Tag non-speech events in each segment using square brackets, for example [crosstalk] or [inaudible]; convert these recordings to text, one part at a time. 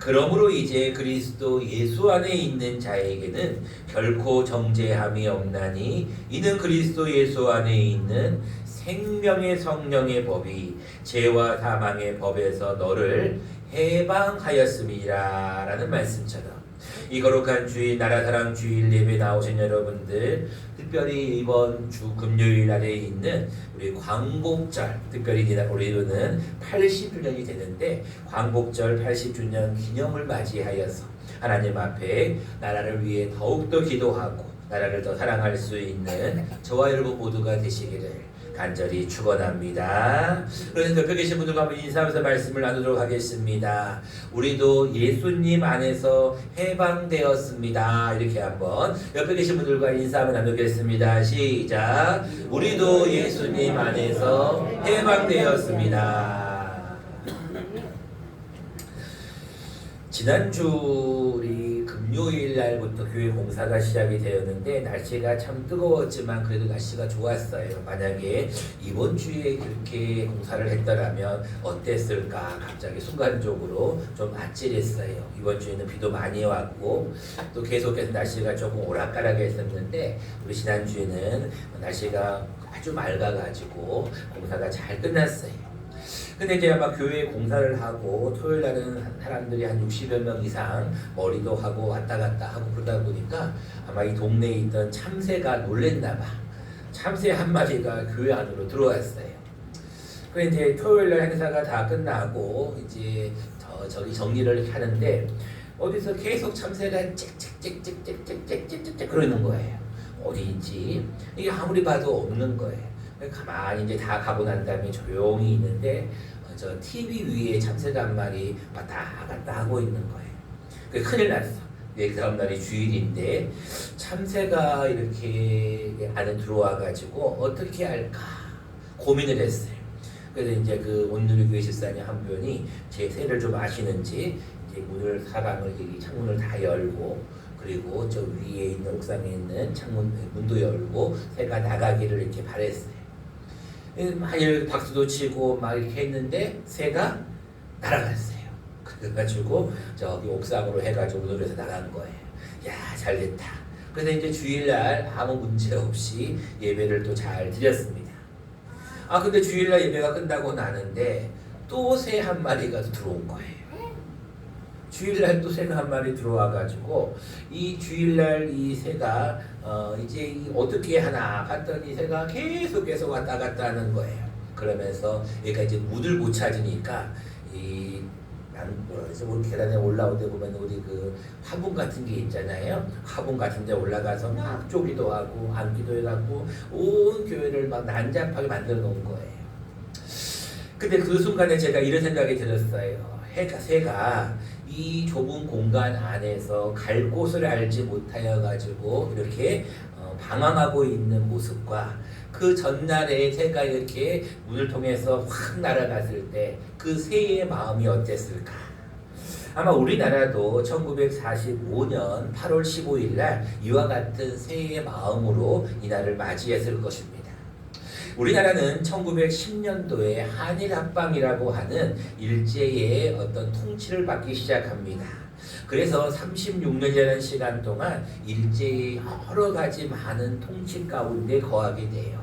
그러므로 이제 그리스도 예수 안에 있는 자에게는 결코 정죄함이 없나니 이는 그리스도 예수 안에 있는 생명의 성령의 법이 죄와 사망의 법에서 너를 해방하였음이라라는 말씀처럼 이 거룩한 주일 나라 사랑 주일 예배 나오신 여러분들 특별히 이번 주 금요일 날에 있는 우리 광복절 특별히 우리는 80주년이 되는데 광복절 80주년 기념을 맞이하여서 하나님 앞에 나라를 위해 더욱더 기도하고 나라를 더 사랑할 수 있는 저와 여러분 모두가 되시기를 간절히 축원합니다. 그래서 옆에 계신 분들과 한번 인사하면서 말씀을 나누도록 하겠습니다. 우리도 예수님 안에서 해방되었습니다. 이렇게 한번 옆에 계신 분들과 인사 한번 나누겠습니다. 시작. 우리도 예수님 안에서 해방되었습니다. 지난주 금요일 날부터 교회 공사가 시작이 되었는데 날씨가 참 뜨거웠지만 그래도 날씨가 좋았어요. 만약에 이번 주에 그렇게 공사를 했더라면 어땠을까 갑자기 순간적으로 좀 아찔했어요. 이번 주에는 비도 많이 왔고 또 계속해서 날씨가 조금 오락가락했었는데 우리 지난 주에는 날씨가 아주 맑아가지고 공사가 잘 끝났어요. 근데 이제 아마 교회 공사를 하고 토요일 날은 사람들이 한 60여 명 이상 머리도 하고 왔다 갔다 하고 그러다 보니까 아마 이 동네에 있던 참새가 놀랬나 봐. 참새 한 마리가 교회 안으로 들어왔어요. 그래 이제 토요일 날 행사가 다 끝나고 이제 저 저기 정리를 하는데 어디서 계속 참새가 짹짹짹짹짹짹짹짹 그러는 거예요. 어디 있지? 이게 아무리 봐도 없는 거예요. 가만히 이제 다 가고 난 다음에 조용히 있는데 어, 저 TV 위에 참새가 한 마리 왔다 갔다 하고 있는 거예요. 그 큰일 났어. 네, 다음 날이 주일인데 참새가 이렇게 안에 들어와 가지고 어떻게 할까 고민을 했어요. 그래서 이제 그 온누리 교회 집사님 한 분이 제 새를 좀 아시는지 이제 문을 사방을 이 창문을 다 열고 그리고 저 위에 있는 옥상에 있는 창문 문도 열고 새가 나가기를 이렇게 바랬어요. 막 이렇게 박수도 치고 막 이렇게 했는데 새가 날아갔어요. 그래가지고 저기 옥상으로 해가지고 노래서 나간 거예요. 야 잘됐다. 그래서 이제 주일날 아무 문제 없이 예배를 또 잘 드렸습니다. 아 근데 주일날 예배가 끝나고 나는데 또 새 한 마리가 들어온 거예요. 주일날 또 새가 한 마리 들어와 가지고 이 주일날 이 새가 어 이제 이 어떻게 하나 봤더니 새가 계속 계속 왔다 갔다 하는 거예요. 그러면서 얘가 이제 물을 못 찾으니까 이 그러지? 우리 계단에 올라오다 보면 우리 그 화분 같은 게 있잖아요. 화분 같은 데 올라가서 막 쪼기도 하고 앉기도 해갖고 온 교회를 막 난잡하게 만들어 놓은 거예요. 근데 그 순간에 제가 이런 생각이 들었어요. 해가 새가 이 좁은 공간 안에서 갈 곳을 알지 못하여 가지고 이렇게 어, 방황하고 있는 모습과 그 전날에 새가 이렇게 문을 통해서 확 날아갔을 때 그 새의 마음이 어땠을까? 아마 우리나라도 1945년 8월 15일 날 이와 같은 새의 마음으로 이날을 맞이했을 것입니다. 우리나라는 1910년도에 한일 합방이라고 하는 일제의 어떤 통치를 받기 시작합니다. 그래서 36년이라는 시간 동안 일제의 여러 가지 많은 통치 가운데 거하게 돼요.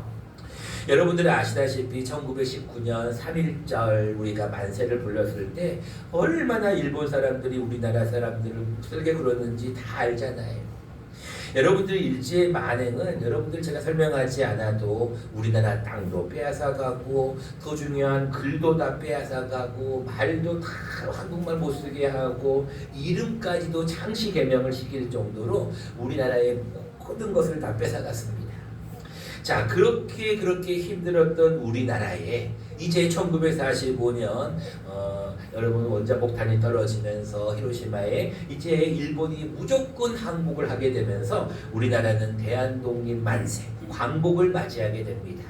여러분들은 아시다시피 1919년 3.1절 우리가 만세를 불렀을 때 얼마나 일본 사람들이 우리나라 사람들을 묵슬게 굴었는지 다 알잖아요. 여러분들 일제의 만행은 여러분들 제가 설명하지 않아도 우리나라 땅도 빼앗아가고 더 중요한 글도 다 빼앗아가고 말도 다 한국말 못 쓰게 하고 이름까지도 창시 개명을 시킬 정도로 우리나라의 모든 것을 다 뺏어갔습니다. 자 그렇게 그렇게 힘들었던 우리나라에 이제 1945년 어, 여러분 원자 폭탄이 떨어지면서 히로시마에 이제 일본이 무조건 항복을 하게 되면서 우리나라는 대한독립 만세 광복을 맞이하게 됩니다.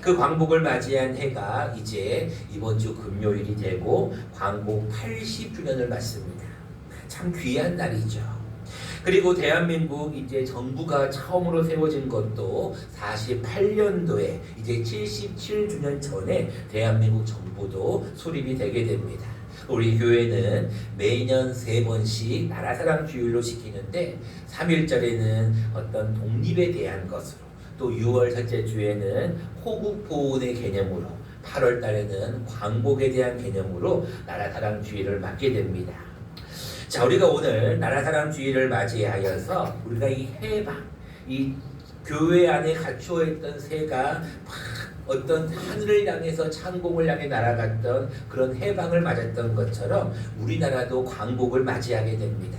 그 광복을 맞이한 해가 이제 이번 주 금요일이 되고 광복 80주년을 맞습니다. 참 귀한 날이죠. 그리고 대한민국 이제 정부가 처음으로 세워진 것도 48년도에 이제 77주년 전에 대한민국 정부도 수립이 되게 됩니다. 우리 교회는 매년 세 번씩 나라 사랑 주일로 지키는데 3일절에는 어떤 독립에 대한 것으로 또 6월 첫째 주에는 호국 보훈의 개념으로 8월 달에는 광복에 대한 개념으로 나라 사랑 주일을 맞게 됩니다. 자, 우리가 오늘 나라 사랑 주일을 맞이하여서 우리가 이 해방, 이 교회 안에 갇혀 있던 새가 막 어떤 하늘을 향해서 창공을 향해 날아갔던 그런 해방을 맞았던 것처럼 우리나라도 광복을 맞이하게 됩니다.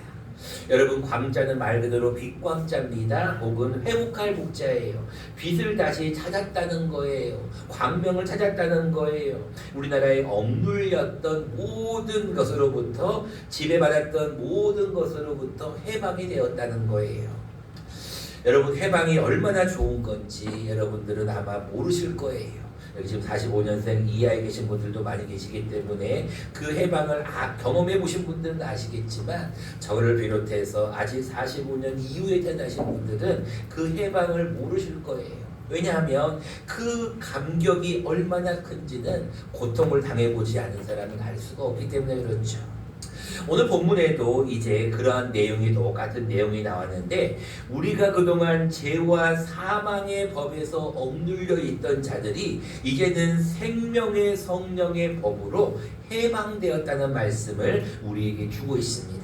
여러분 광자는 말 그대로 빛광자입니다. 혹은 회복할 복자예요. 빛을 다시 찾았다는 거예요. 광명을 찾았다는 거예요. 우리나라의 억눌렸던 모든 것으로부터 지배받았던 모든 것으로부터 해방이 되었다는 거예요. 여러분 해방이 얼마나 좋은 건지 여러분들은 아마 모르실 거예요. 여기 지금 45년생 이하에 계신 분들도 많이 계시기 때문에 그 해방을 아, 경험해 보신 분들은 아시겠지만 저를 비롯해서 아직 45년 이후에 태어나신 분들은 그 해방을 모르실 거예요. 왜냐하면 그 감격이 얼마나 큰지는 고통을 당해보지 않은 사람은 알 수가 없기 때문에 그렇죠. 오늘 본문에도 이제 그러한 내용이 똑같은 내용이 나왔는데 우리가 그동안 죄와 사망의 법에서 억눌려 있던 자들이 이제는 생명의 성령의 법으로 해방되었다는 말씀을 우리에게 주고 있습니다.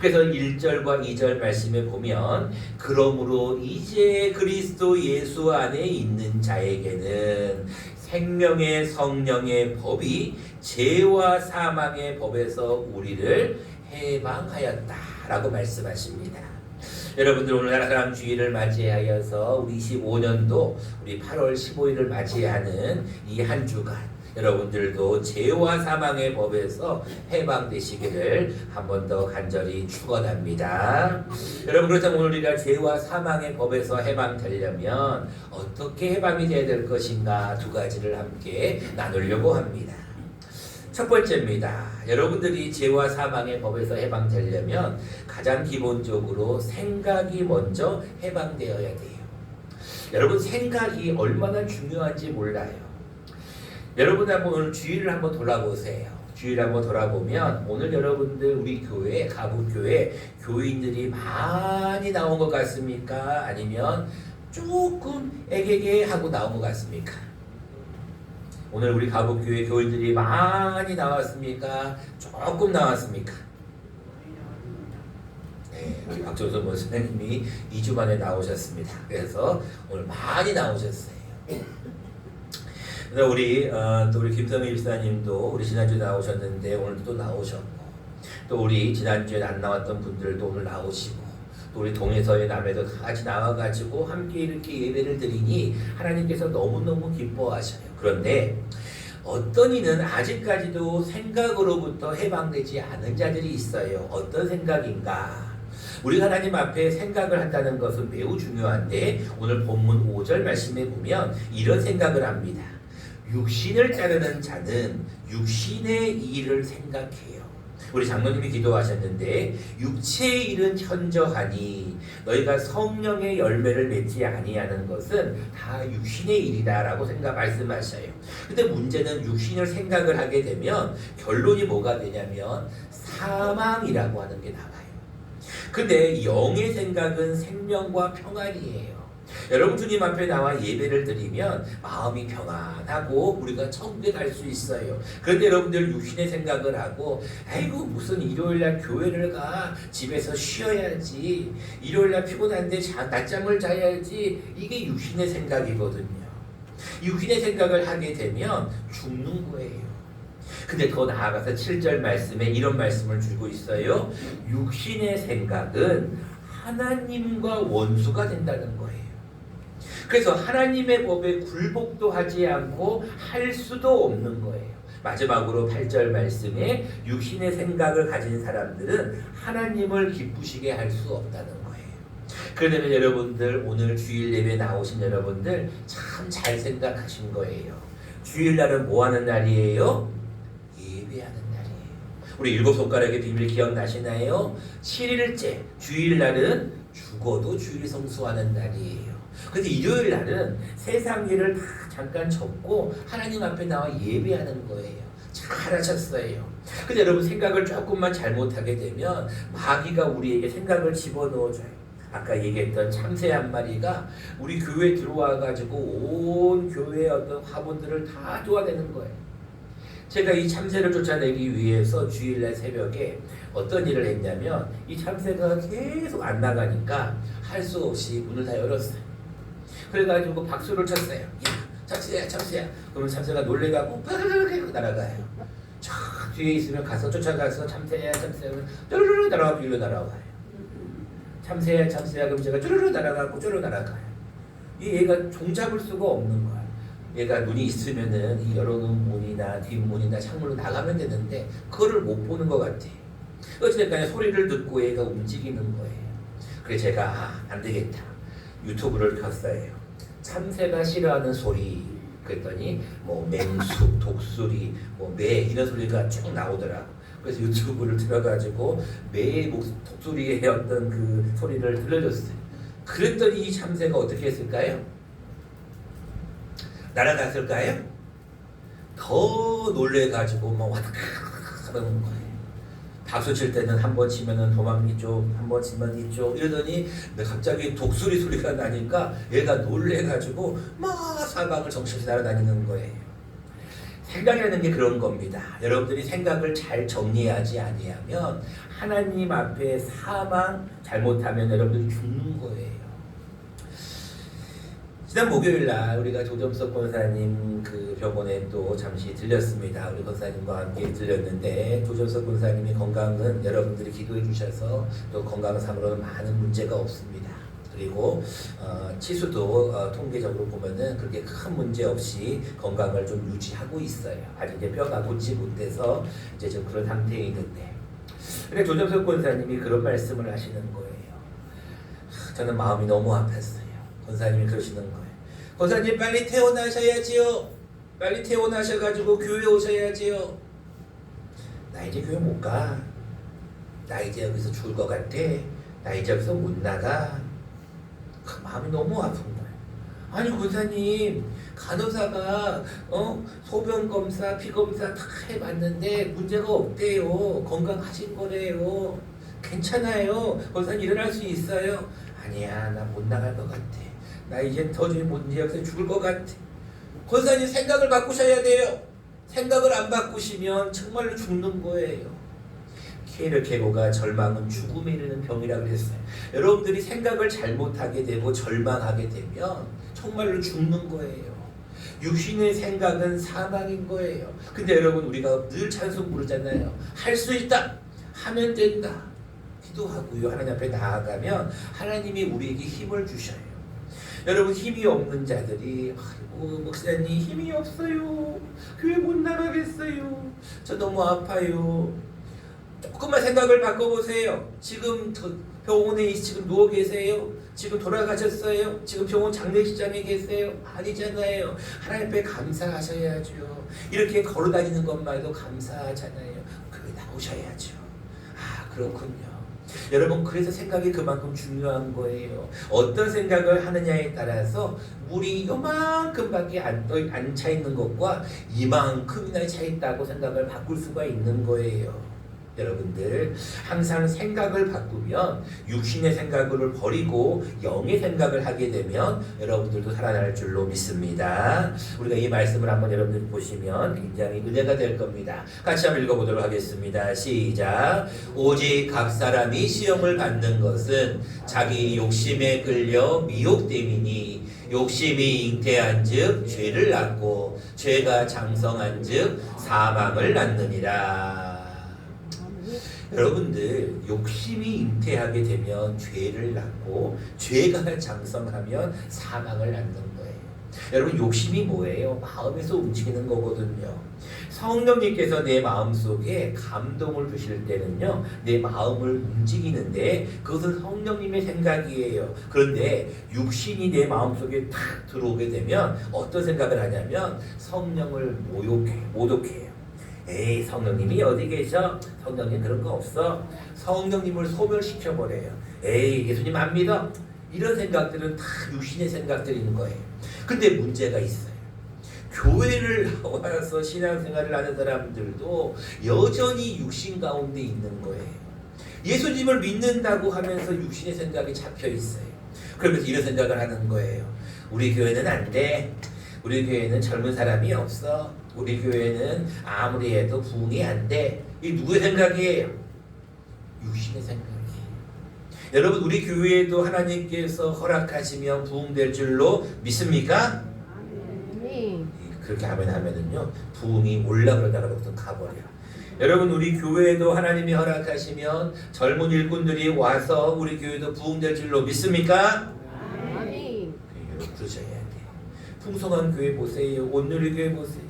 그래서 1절과 2절 말씀에 보면 그러므로 이제 그리스도 예수 안에 있는 자에게는 생명의 성령의 법이 죄와 사망의 법에서 우리를 해방하였다라고 말씀하십니다. 여러분들 오늘 나라사랑 주일을 맞이하여서 우리 25년도 우리 8월 15일을 맞이하는 이 한 주간 여러분들도 죄와 사망의 법에서 해방되시기를 한 번 더 간절히 축원합니다. 여러분 그렇다면 오늘 우리가 죄와 사망의 법에서 해방되려면 어떻게 해방이 되어야 될 것인가 두 가지를 함께 나누려고 합니다. 첫 번째입니다. 여러분들이 죄와 사망의 법에서 해방되려면 가장 기본적으로 생각이 먼저 해방되어야 돼요. 여러분 생각이 얼마나 중요한지 몰라요. 여러분 한번 오늘 주일을 한번 돌아보세요. 주일 한번 돌아보면 오늘 여러분들 우리 교회 가부교회 교인들이 많이 나온 것 같습니까? 아니면 조금 애게게 하고 나온 것 같습니까? 오늘 우리 가부교회 교인들이 많이 나왔습니까? 조금 나왔습니까? 네, 우리 박정선 목사님이 2주 만에 나오셨습니다. 그래서 오늘 많이 나오셨어요. 그래서 우리 어, 또 우리 김성희 집사님도 우리 지난주 에 나오셨는데 오늘도 또 나오셨고 또 우리 지난주에 안 나왔던 분들도 오늘 나오시고 또 우리 동해서의 남에도 다 같이 나와가지고 함께 이렇게 예배를 드리니 하나님께서 너무너무 기뻐하셔요. 그런데 어떤 이는 아직까지도 생각으로부터 해방되지 않은 자들이 있어요. 어떤 생각인가? 우리 하나님 앞에 생각을 한다는 것은 매우 중요한데 오늘 본문 5절 말씀에 보면 이런 생각을 합니다. 육신을 따르는 자는 육신의 일을 생각해요. 우리 장로님이 기도하셨는데 육체의 일은 현저하니 너희가 성령의 열매를 맺지 아니하는 것은 다 육신의 일이다라고 생각 말씀하셔요. 근데 문제는 육신을 생각을 하게 되면 결론이 뭐가 되냐면 사망이라고 하는 게 나와요. 근데 영의 생각은 생명과 평안이에요. 여러분 주님 앞에 나와 예배를 드리면 마음이 평안하고 우리가 천국에 갈 수 있어요. 그런데 여러분들 육신의 생각을 하고 아이고 무슨 일요일 날 교회를 가 집에서 쉬어야지 일요일 날 피곤한데 자, 낮잠을 자야지 이게 육신의 생각이거든요. 육신의 생각을 하게 되면 죽는 거예요. 근데 더 나아가서 7절 말씀에 이런 말씀을 주고 있어요. 육신의 생각은 하나님과 원수가 된다는 거예요. 그래서 하나님의 법에 굴복도 하지 않고 할 수도 없는 거예요. 마지막으로 8절 말씀에 육신의 생각을 가진 사람들은 하나님을 기쁘시게 할 수 없다는 거예요. 그러면 여러분들 오늘 주일 예배 나오신 여러분들 참 잘 생각하신 거예요. 주일날은 뭐 하는 날이에요? 예배하는. 우리 일곱 손가락의 비밀 기억나시나요? 7일째 주일날은 죽어도 주일 성수하는 날이에요. 근데 일요일 날은 세상 일을 다 잠깐 접고 하나님 앞에 나와 예배하는 거예요. 잘하셨어요. 근데 여러분 생각을 조금만 잘못하게 되면 마귀가 우리에게 생각을 집어넣어줘요. 아까 얘기했던 참새 한 마리가 우리 교회에 들어와 가지고 온 교회의 어떤 화분들을 다 도와내는 거예요. 제가 이 참새를 쫓아내기 위해서 주일날 새벽에 어떤 일을 했냐면 이 참새가 계속 안 나가니까 할 수 없이 문을 다 열었어요. 그래가지고 박수를 쳤어요. 야, 참새야, 참새야. 그러면 참새가 놀래가고 파르르르 날아가요. 저 뒤에 있으면 가서 쫓아가서 참새야, 참새야. 쭈르르 날아가고 일로 날아와요. 참새야, 참새야. 그럼 제가 쭈르르 날아가고 쭈르르 날아가요. 이 얘가 종잡을 수가 없는 거야. 얘가 눈이 있으면은 이 열어놓은 문이나 뒷문이나 창문으로 나가면 되는데 그거를 못 보는 것 같아. 어찌됐든 소리를 듣고 얘가 움직이는 거예요. 그래서 제가 아, 안 되겠다. 유튜브를 켰어요. 참새가 싫어하는 소리 그랬더니 뭐 맹수, 독수리, 뭐매 이런 소리가 쭉 나오더라고. 그래서 유튜브를 들어가지고 매의 목 독수리의 어떤 그 소리를 들려줬어요. 그랬더니 이 참새가 어떻게 했을까요? 날아갔을까요? 더 놀래가지고 막 와닥 하는 거예요. 박수 칠 때는 한 번 치면은 도망 이쪽, 한 번 치면 이쪽 이러더니 갑자기 독수리 소리가 나니까 얘가 놀래가지고 막 사방을 정신없이 날아다니는 거예요. 생각이라는 게 그런 겁니다. 여러분들이 생각을 잘 정리하지 아니하면 하나님 앞에 사망 잘못하면 여러분들이 죽는 거예요. 지난 목요일 날 우리가 조정석 권사님 그 병원에 또 잠시 들렸습니다. 우리 권사님과 함께 들렸는데 조정석 권사님의 건강은 여러분들이 기도해 주셔서 또 건강상으로는 많은 문제가 없습니다. 그리고 어, 치수도 어, 통계적으로 보면은 그렇게 큰 문제 없이 건강을 좀 유지하고 있어요. 아직 이제 뼈가 돋지 못해서 이제 좀 그런 상태에 있는데. 근데 조정석 권사님이 그런 말씀을 하시는 거예요. 하, 저는 마음이 너무 아팠어요. 권사님이 그러시는 거예요. 권사님 빨리 퇴원하셔야지요. 빨리 퇴원하셔가지고 교회 오셔야지요. 나 이제 교회 못 가. 나 이제 여기서 죽을 것 같아. 나 이제 여기서 못 나가. 그 마음이 너무 아픈 거예요. 아니 권사님 간호사가 어 소변 검사, 피 검사 다 해봤는데 문제가 없대요. 건강하신 거래요. 괜찮아요. 권사님 일어날 수 있어요. 아니야 나 못 나갈 것 같아. 나 이제 못 이제 여기서 죽을 것 같아. 권사님 생각을 바꾸셔야 돼요. 생각을 안 바꾸시면 정말로 죽는 거예요. 케이르 케고가 절망은 죽음에 이르는 병이라고 했어요. 여러분들이 생각을 잘못하게 되고 절망하게 되면 정말로 죽는 거예요. 육신의 생각은 사망인 거예요. 근데 여러분 우리가 늘 찬송 부르잖아요. 할 수 있다. 하면 된다. 기도하고요. 하나님 앞에 나아가면 하나님이 우리에게 힘을 주셔요. 여러분 힘이 없는 자들이 아이고 목사님 힘이 없어요. 교회 못 나가겠어요. 저 너무 아파요. 조금만 생각을 바꿔보세요. 지금 더- 병원에 지금 누워 계세요. 지금 돌아가셨어요. 지금 병원 장례식장에 계세요. 아니잖아요. 하나님 앞에 감사하셔야죠. 이렇게 걸어다니는 것만도 감사하잖아요. 교회 나오셔야죠. 아 그렇군요. 여러분 그래서 생각이 그만큼 중요한 거예요. 어떤 생각을 하느냐에 따라서 물이 요만큼밖에 안차 있는 것과 이만큼이나 차 있다고 생각을 바꿀 수가 있는 거예요. 여러분들 항상 생각을 바꾸면 육신의 생각을 버리고 영의 생각을 하게 되면 여러분들도 살아날 줄로 믿습니다. 우리가 이 말씀을 한번 여러분들 보시면 굉장히 은혜가 될 겁니다. 같이 한번 읽어보도록 하겠습니다. 시작. 오직 각 사람이 시험을 받는 것은 자기 욕심에 끌려 미혹됨이니 욕심이 잉태한 즉 죄를 낳고 죄가 장성한 즉 사망을 낳느니라. 여러분들 욕심이 잉태하게 되면 죄를 낳고 죄가 [laughs] 장성하면 사망을 낳는 거예요. 여러분 욕심이 뭐예요? 마음에서 움직이는 거거든요. 성령님께서 내 마음 속에 감동을 주실 때는요, 내 마음을 움직이는데 그것은 성령님의 생각이에요. 그런데 육신이 내 마음 속에 탁 들어오게 되면 어떤 생각을 하냐면 성령을 모욕해, 모독해요. 에이 성령님이 어디 계셔? 성령님 그런 거 없어. 성령님을 소멸시켜 버려요. 에이 예수님 안 믿어. 이런 생각들은 다 육신의 생각들인 거예요. 근데 문제가 있어요. 교회를 나와서 신앙생활을 하는 사람들도 여전히 육신 가운데 있는 거예요. 예수님을 믿는다고 하면서 육신의 생각이 잡혀 있어요. 그러면서 이런 생각을 하는 거예요. 우리 교회는 안 돼. 우리 교회는 젊은 사람이 없어. 우리 교회는 아무리 해도 부흥이 안 돼. 이 누구의 생각이에요? 육신의 생각이에요. 여러분 우리 교회에도 하나님께서 허락하시면 부흥될 줄로 믿습니까? 그렇게 하면 하면은요 부흥이 올라가다가 보통 가버려. 여러분 우리 교회에도 하나님이 허락하시면 젊은 일꾼들이 와서 우리 교회도 부흥될 줄로 믿습니까? 아멘. 그러셔야 돼. 풍성한 교회 보세요. 온누리 교회 보세요.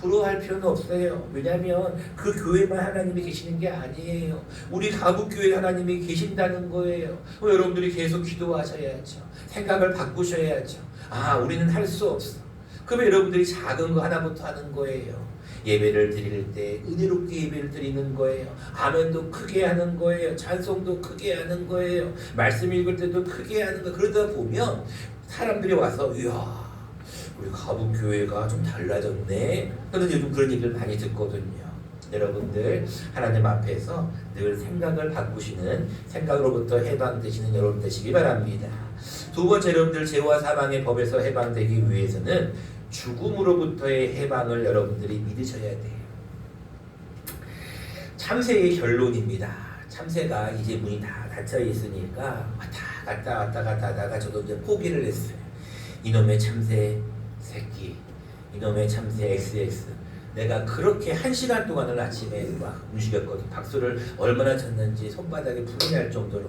부러워할 필요는 없어요. 왜냐하면 그 교회만 하나님이 계시는 게 아니에요. 우리 가부 교회 하나님이 계신다는 거예요. 어, 여러분들이 계속 기도하셔야죠. 생각을 바꾸셔야죠. 아, 우리는 할 수 없어. 그러면 여러분들이 작은 거 하나부터 하는 거예요. 예배를 드릴 때 은혜롭게 예배를 드리는 거예요. 아멘도 크게 하는 거예요. 찬송도 크게 하는 거예요. 말씀 읽을 때도 크게 하는 거. 그러다 보면 사람들이 와서 이야 우리 가부 교회가 좀 달라졌네. 저는 요즘 그런 얘기를 많이 듣거든요. 여러분들 하나님 앞에서 늘 생각을 바꾸시는 생각으로부터 해방되시는 여러분 되시기 바랍니다. 두 번째 여러분들 죄와 사망의 법에서 해방되기 위해서는 죽음으로부터의 해방을 여러분들이 믿으셔야 돼요. 참새의 결론입니다. 참새가 이제 문이 다 닫혀 있으니까 왔다 갔다 왔다 갔다 하다가 저도 이제 포기를 했어요. 이놈의 참새 새끼, 이놈의 참새 XX. 내가 그렇게 한 시간 동안을 아침에 막 움직였거든. 박수를 얼마나 쳤는지 손바닥에 불이 날 정도로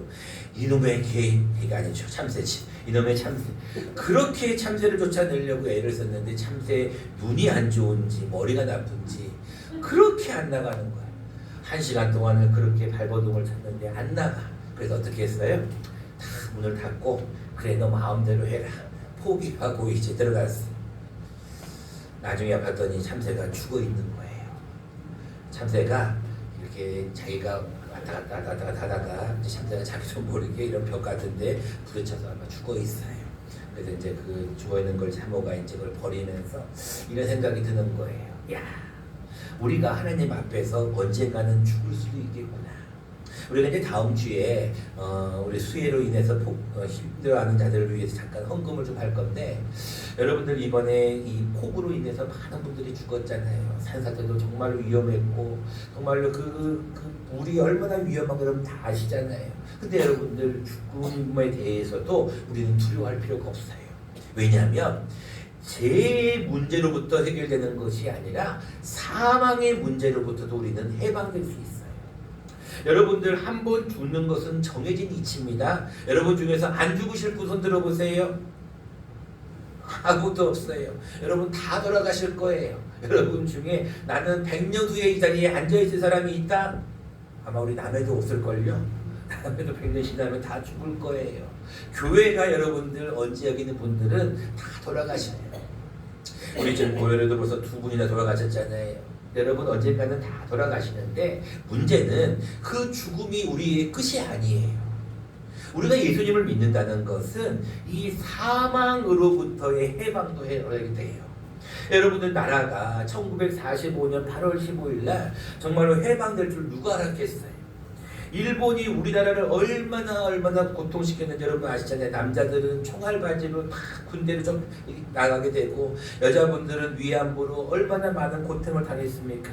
이놈의 개, 개가 아니죠. 참새지. 이놈의 참새. 그렇게 참새를 쫓아내려고 애를 썼는데 참새 눈이 안 좋은지 머리가 나쁜지 그렇게 안 나가는 거야. 한 시간 동안을 그렇게 발버둥을 쳤는데 안 나가. 그래서 어떻게 했어요? 다 문을 닫고 그래 너 마음대로 해라. 포기하고 이제 들어갔어. 나중에 봤더니 참새가 죽어 있는 거예요. 참새가 이렇게 자기가 왔다 갔다 왔다 갔다 하다가 참새가 자기도 모르게 이런 벽 같은데 부딪혀서 아마 죽어 있어요. 그래서 이제 그 죽어 있는 걸 참호가 이제 그걸 버리면서 이런 생각이 드는 거예요. 야, 우리가 하나님 앞에서 언젠가는 죽을 수도 있겠구나. 우리가 이제 다음 주에 어, 우리 수해로 인해서 폭, 어, 힘들어하는 자들을 위해서 잠깐 헌금을 좀 할 건데 여러분들 이번에 이 폭우로 인해서 많은 분들이 죽었잖아요. 산사태도 정말로 위험했고 정말로 그, 그 물이 얼마나 위험한 거 여러분 다 아시잖아요. 근데 여러분들 죽음에 대해서도 우리는 두려워할 필요가 없어요. 왜냐하면 제 문제로부터 해결되는 것이 아니라 사망의 문제로부터도 우리는 해방될 수 있어요. 여러분들 한 번 죽는 것은 정해진 이치입니다. 여러분 중에서 안 죽으실 분 손 들어 보세요. 아무도 없어요. 여러분 다 돌아가실 거예요. 여러분 중에 나는 100년 후에 이 자리에 앉아있을 사람이 있다? 아마 우리 남해도 없을걸요? 남해도 100년 지나면 다 죽을 거예요. 교회가 여러분들 언제 여기 있는 분들은 다 돌아가시네요. 우리 지금 고열에도 벌써 두 분이나 돌아가셨잖아요. 여러분 언젠가는 다 돌아가시는데 문제는 그 죽음이 우리의 끝이 아니에요. 우리가 예수님을 믿는다는 것은 이 사망으로부터의 해방도 해야 돼요. 여러분들 나라가 1945년 8월 15일 날 정말로 해방될 줄 누가 알았겠어요? 일본이 우리나라를 얼마나 얼마나 고통시켰는지 여러분 아시잖아요. 남자들은 총알 바지로 막 군대를 좀 나가게 되고 여자분들은 위안부로 얼마나 많은 고통을 당했습니까?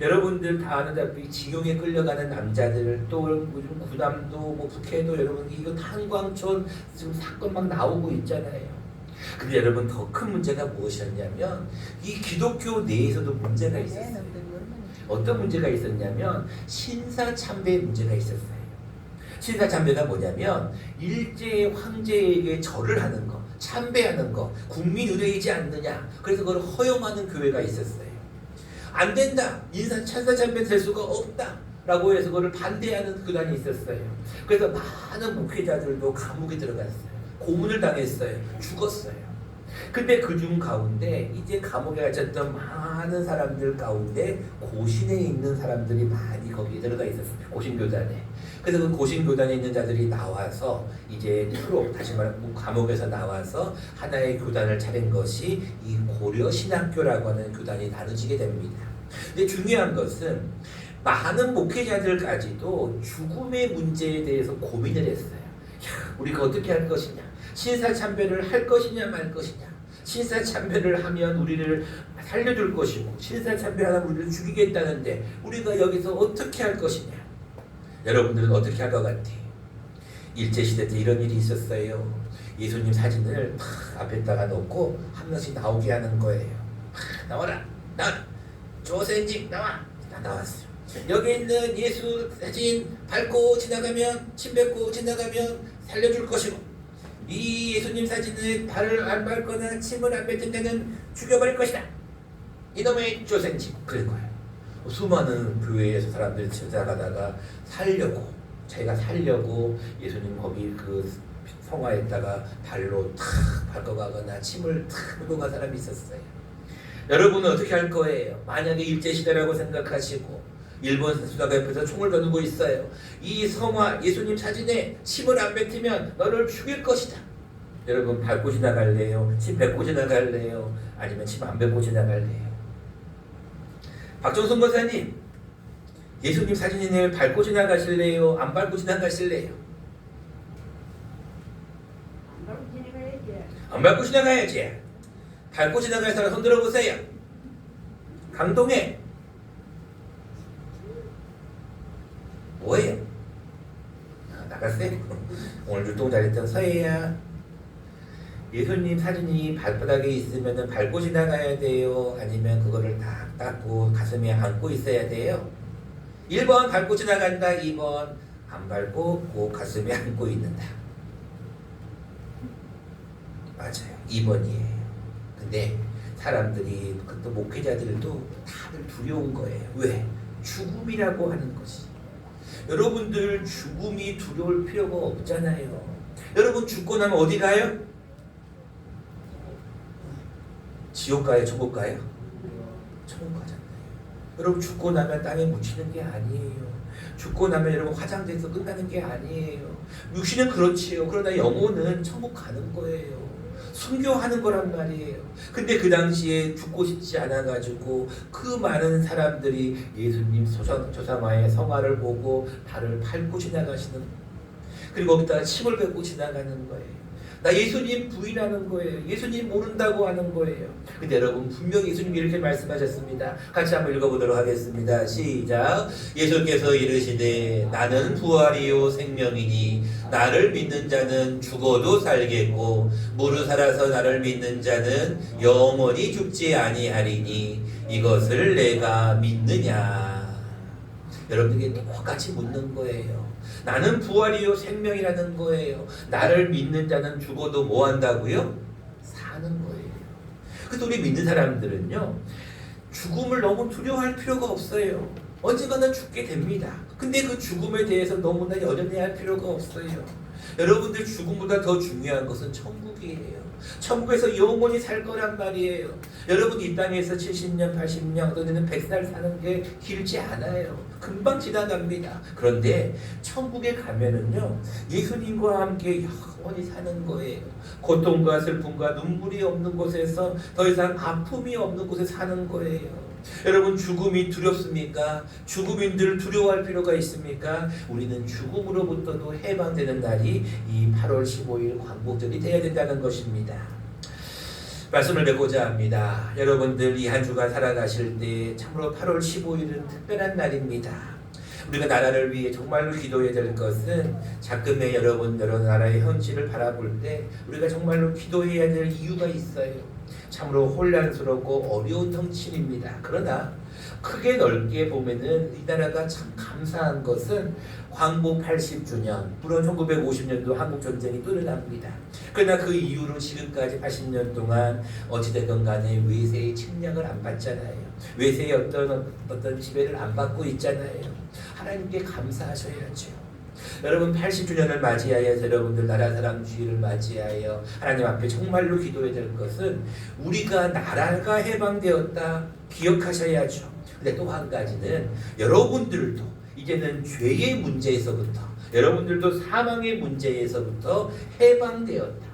여러분들 다 아는다시피 징용에 끌려가는 남자들 또 요즘 구남도 뭐 북해도 여러분 이거 탄광촌 지금 사건 막 나오고 있잖아요. 근데 여러분 더 큰 문제가 무엇이었냐면 이 기독교 내에서도 문제가 있었어요. 어떤 문제가 있었냐면 신사 참배의 문제가 있었어요. 신사 참배가 뭐냐면 일제 황제에게 절을 하는 거, 참배하는 거, 국민 의례이지 않느냐. 그래서 그걸 허용하는 교회가 있었어요. 안 된다. 인사 찬사참배 될 수가 없다. 라고 해서 그걸 반대하는 그단이 있었어요. 그래서 많은 목회자들도 감옥에 들어갔어요. 고문을 당했어요. 죽었어요. 근데 그 중 가운데 이제 감옥에 갇혔던 많은 사람들 가운데 고신에 있는 사람들이 많이 거기에 들어가 있었습니다. 고신교단에. 그래서 그 고신교단에 있는 자들이 나와서 이제 프로 다시 말하면 감옥에서 나와서 하나의 교단을 차린 것이 이 고려 신학교라고 하는 교단이 나눠지게 됩니다. 근데 중요한 것은 많은 목회자들까지도 죽음의 문제에 대해서 고민을 했어요. 야, 우리가 어떻게 할 것이냐? 신사참배를 할 것이냐 말 것이냐? 신사참배를 하면 우리를 살려줄 것이고 신사참배하면 우리를 죽이겠다는데 우리가 여기서 어떻게 할 것이냐? 여러분들은 어떻게 할 것 같아? 일제 시대 때 이런 일이 있었어요. 예수님 사진을 탁 앞에다가 놓고 한 명씩 나오게 하는 거예요. 탁 나와라, 나와라, 조센직 나와, 다 나왔어요. 여기 있는 예수 사진 밟고 지나가면 침 뱉고 지나가면 살려줄 것이고 이 예수님 사진을 발을 안 밟거나 침을 안 뱉은 데는 죽여버릴 것이다. 이놈의 조센직 그런 거예요. 수많은 교회에서 사람들이 지나가다가 살려고 자기가 살려고 예수님 거기 그 성화에다가 발로 탁 밟고 가거나 침을 탁 묻고 간 사람이 있었어요. 여러분은 어떻게 할 거예요? 만약에 일제 시대라고 생각하시고 일본 수사가 옆에서 총을 겨누고 있어요. 이 성화 예수님 사진에 침을 안 뱉으면 너를 죽일 것이다. 여러분 밟고 지나갈래요? 침 뱉고 지나갈래요? 아니면 침 안 뱉고 지나갈래요? 박정순 권사님 예수님 사진을 밟고 지나가실래요? 안 밟고 지나가실래요? 안 밟고 지나가야지. 밟고 지나갈 사람 손 들어보세요. 강동에 뭐예요? 아, 나갔어요? 오늘 율동 잘했던 서혜야. 예수님 사진이 발바닥에 있으면 밟고 지나가야 돼요? 아니면 그거를 딱 닦고 가슴에 안고 있어야 돼요? 1번 밟고 지나간다. 2번 안 밟고 꼭 가슴에 안고 있는다. 맞아요. 2번이에요. 근데 사람들이 또 목회자들도 다들 두려운 거예요. 왜? 죽음이라고 하는 것이. 여러분들 죽음이 두려울 필요가 없잖아요. 여러분 죽고 나면 어디 가요? 지옥 가요? 천국 가요? 천국 가잖아요. 여러분 죽고 나면 땅에 묻히는 게 아니에요. 죽고 나면 여러분 화장돼서 끝나는 게 아니에요. 육신은 그렇지요. 그러나 영혼은 천국 가는 거예요. 순교하는 거란 말이에요. 근데 그 당시에 죽고 싶지 않아가지고 그 많은 사람들이 예수님 조상화의 성화를 보고 발을 밟고 지나가시는 그리고 거기다가 침을 뱉고 지나가는 거예요. 나 예수님 부인하는 거예요. 예수님 모른다고 하는 거예요. 근데 여러분 분명히 예수님이 이렇게 말씀하셨습니다. 같이 한번 읽어보도록 하겠습니다. 시작. 예수께서 이르시되 나는 부활이요 생명이니 나를 믿는 자는 죽어도 살겠고 무릇 살아서 나를 믿는 자는 영원히 죽지 아니하리니 이것을 내가 믿느냐. 여러분에게 똑같이 묻는 거예요. 나는 부활이요 생명이라는 거예요. 나를 믿는 자는 죽어도 뭐 한다고요? 사는 거예요. 그래서 우리 믿는 사람들은요. 죽음을 너무 두려워할 필요가 없어요. 언젠가는 죽게 됩니다. 근데 그 죽음에 대해서 너무나 연연해할 필요가 없어요. 여러분들 죽음보다 더 중요한 것은 천국이에요. 천국에서 영원히 살 거란 말이에요. 여러분 이 땅에서 70년, 80년, 어떤 데는 100살 사는 게 길지 않아요. 금방 지나갑니다. 그런데 천국에 가면은요, 예수님과 함께 영원히 사는 거예요. 고통과 슬픔과 눈물이 없는 곳에서 더 이상 아픔이 없는 곳에 사는 거예요. 여러분 죽음이 두렵습니까? 죽음인들 두려워할 필요가 있습니까? 우리는 죽음으로부터도 해방되는 날이 이 8월 15일 광복절이 되어야 된다는 것입니다. 말씀을 맺고자 합니다. 여러분들 이 한 주간 살아가실 때 참으로 8월 15일은 특별한 날입니다. 우리가 나라를 위해 정말로 기도해야 될 것은 자금의 여러분 여러 나라의 현실을 바라볼 때 우리가 정말로 기도해야 될 이유가 있어요. 참으로 혼란스럽고 어려운 정치입니다. 그러나 크게 넓게 보면은 이 나라가 참 감사한 것은 광복 80주년, 물론 1950년도 한국 전쟁이 또 일어납니다. 그러나 그 이후로 지금까지 80년 동안 어찌됐건 간에 외세의 침략을 안 받잖아요. 외세의 어떤 어떤 지배를 안 받고 있잖아요. 하나님께 감사하셔야죠. 여러분 80주년을 맞이하여 여러분들 나라 사람 주의를 맞이하여 하나님 앞에 정말로 기도해야 될 것은 우리가 나라가 해방되었다 기억하셔야죠. 근데 또 한 가지는 여러분들도 이제는 죄의 문제에서부터 여러분들도 사망의 문제에서부터 해방되었다.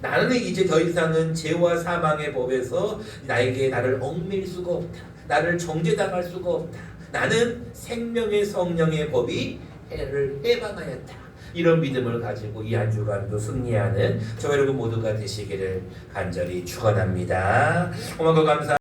나는 이제 더 이상은 죄와 사망의 법에서 나에게 나를 얽밀 수가 없다. 나를 정죄당할 수가 없다. 나는 생명의 성령의 법이 해를 해방하였다. 이런 믿음을 가지고 이 한 주간도 승리하는 저 여러분 모두가 되시기를 간절히 축원합니다. 고맙고 감사.